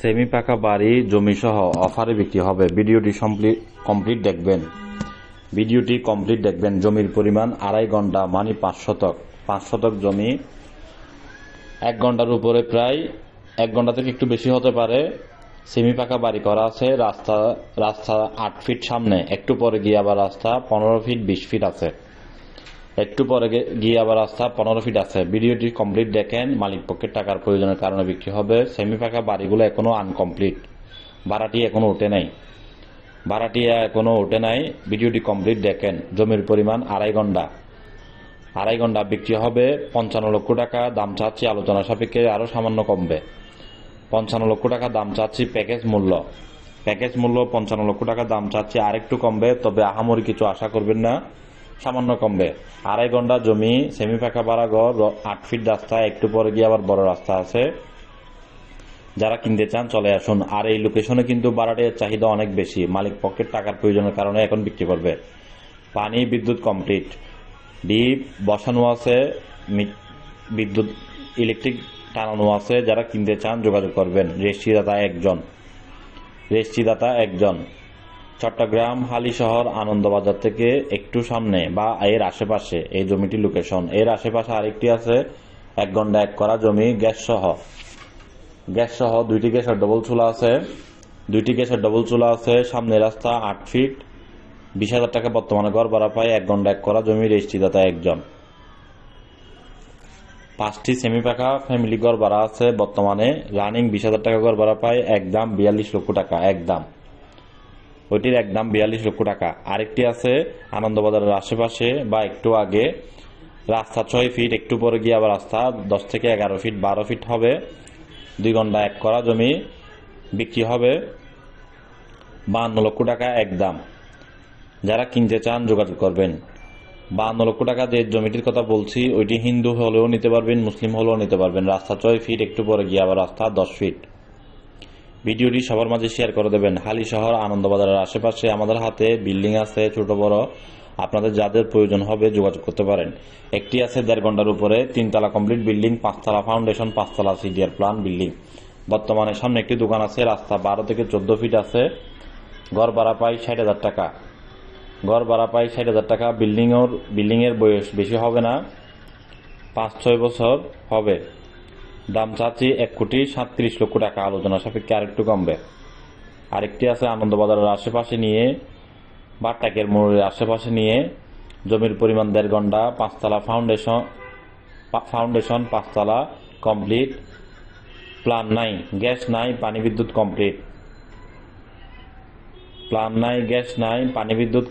Semi পাকা বাড়ি জমি সহ অফারে বিক্রি হবে। ভিডিওটি কমপ্লিট দেখবেন। ভিডিওটি কমপ্লিট দেখবেন। জমির পরিমাণ আড়াই ঘণ্টা মানে পাঁচ শতক। পাঁচ শতক জমি এক ঘণ্টার উপরে প্রায় এক ঘণ্টা থেকে একটু বেশি হতে পারে। সেমি পাকা বাড়ি করা আছে, রাস্তা রাস্তা আট ফিট সামনে। একটু পরে গিয়ে আবার রাস্তা পনেরো ফিট বিশ ফিট আছে। একটু পরে গিয়ে আবার রাস্তা পনেরো ফিট আছে। ভিডিওটি কমপ্লিট দেখেন, মালিক পক্ষের টাকার প্রয়োজনের কারণে বিক্রি হবে। সেমি পাকা বাড়িগুলো এখনও আনকমপ্লিট ভাড়াটি এখনও ওঠে নাই। ভাড়াটিয়া এখনও ওঠে নাই। ভিডিওটি কমপ্লিট দেখেন। জমির পরিমাণ আড়াই ঘণ্টা। আড়াই ঘণ্টা বিক্রি হবে। পঞ্চান্ন লক্ষ টাকা দাম চাচ্ছি আলোচনা সাপেক্ষে আরও সামান্য কমবে। পঞ্চান্ন লক্ষ টাকা দাম চাচ্ছি প্যাকেজ মূল্য। প্যাকেজ মূল্য পঞ্চান্ন লক্ষ টাকা দাম চাচ্ছি আরেকটু কমবে, তবে আহামরি কিছু আশা করবেন না। সামান্য কমবে। আড়াই ঘণ্টা জমি সেমি পাকা বাড়া ঘর আট ফিট রাস্তা, একটু পরে গিয়ে আবার বড় রাস্তা আছে। যারা কিনতে চান, চলে আসুন। আর এই লোকেশনে কিন্তু ভাড়াটির চাহিদা অনেক বেশি। মালিক পক্ষের টাকার প্রয়োজনের কারণে এখন বিক্রি করবে। পানি, বিদ্যুৎ কমপ্লিট ডিপ, বসানো আছে বিদ্যুৎ ইলেকট্রিক টানানো আছে। যারা কিনতে চান, যোগাযোগ করবেন। রেজিস্ট্রিদাতা একজন। রেজিস্ট্রিদাতা একজন। চট্টগ্রাম, হালি শহর, আনন্দবাজার থেকে একটু সামনে বা এর আশেপাশে এই জমিটি লোকেশন এর আশেপাশে আরেকটি আছে, এক ঘণ্টা এক করা জমি গ্যাস সহ গ্যাস সহ দুইটি গ্যাসের ডবল চুলা আছে। দুইটি গ্যাসের ডবল চুলা আছে, সামনে রাস্তা আট ফিট বিশ হাজার টাকা বর্তমানে ঘর ভাড়া পায় এক ঘণ্টা এক করা জমি, রেজিস্ট্রিদাতা একজন। পাঁচটি সেমি পাকা ফ্যামিলি ঘর ভাড়া আছে বর্তমানে। রানিং বিশ হাজার টাকা ঘর ভাড়া পায় একদম বিয়াল্লিশ লক্ষ টাকা একদম ওইটির এক দাম বিয়াল্লিশ লক্ষ টাকা। আরেকটি আছে আনন্দবাজারের আশেপাশে বা একটু আগে। রাস্তা ছয় ফিট একটু পরে গিয়ে আবার রাস্তা দশ থেকে এগারো ফিট বারো ফিট হবে। দুই ঘণ্টা এক করা জমি বিক্রি হবে। বাহান্ন লক্ষ টাকা এক দাম। যারা কিনতে চান যোগাযোগ করবেন। বাহান্ন লক্ষ টাকা যে জমিটির কথা বলছি, ওইটি হিন্দু হলেও নিতে পারবেন, মুসলিম হলেও নিতে পারবেন। রাস্তা ছয় ফিট একটু পরে গিয়ে আবার রাস্তা দশ ফিট ভিডিওটি সবার মাঝে শেয়ার করে দেবেন। হালি শহর, আনন্দবাজারের আশেপাশে আমাদের হাতে বিল্ডিং আছে, ছোট, বড়। আপনাদের যাদের প্রয়োজন হবে যোগাযোগ করতে পারেন। একটি আছে দেড় ঘণ্টার উপরে, তিনতলা কমপ্লিট বিল্ডিং পাঁচতলা ফাউন্ডেশন পাঁচতলা সিডিআর প্ল্যান বিল্ডিং বর্তমানে সামনে একটি দোকান আছে, রাস্তা বারো থেকে চোদ্দ ফিট আছে। ঘর ভাড়া পাই ষাট হাজার টাকা। ঘর ভাড়া পাই ষাট হাজার টাকা বিল্ডিং এর বিল্ডিং এর বয়স বেশি হবে না। পাঁচ, ছয় বছর হবে। দাম চাচ্ছি এক কোটি সাতত্রিশ লক্ষ টাকা, আলোচনা সাপেক্ষে আরেকটু কমবে। আরেকটি আছে আনন্দবাজারের আশেপাশে নিয়ে বাট্টাকের মোড়ের আশেপাশে নিয়ে, জমির পরিমাণ দেড় ঘণ্টা, পাঁচতলা ফাউন্ডেশন ফাউন্ডেশন পাঁচতলা কমপ্লিট প্ল্যান নাই গ্যাস নাই, পানি বিদ্যুৎ কমপ্লিট প্ল্যান নাই গ্যাস নাই, পানি বিদ্যুৎ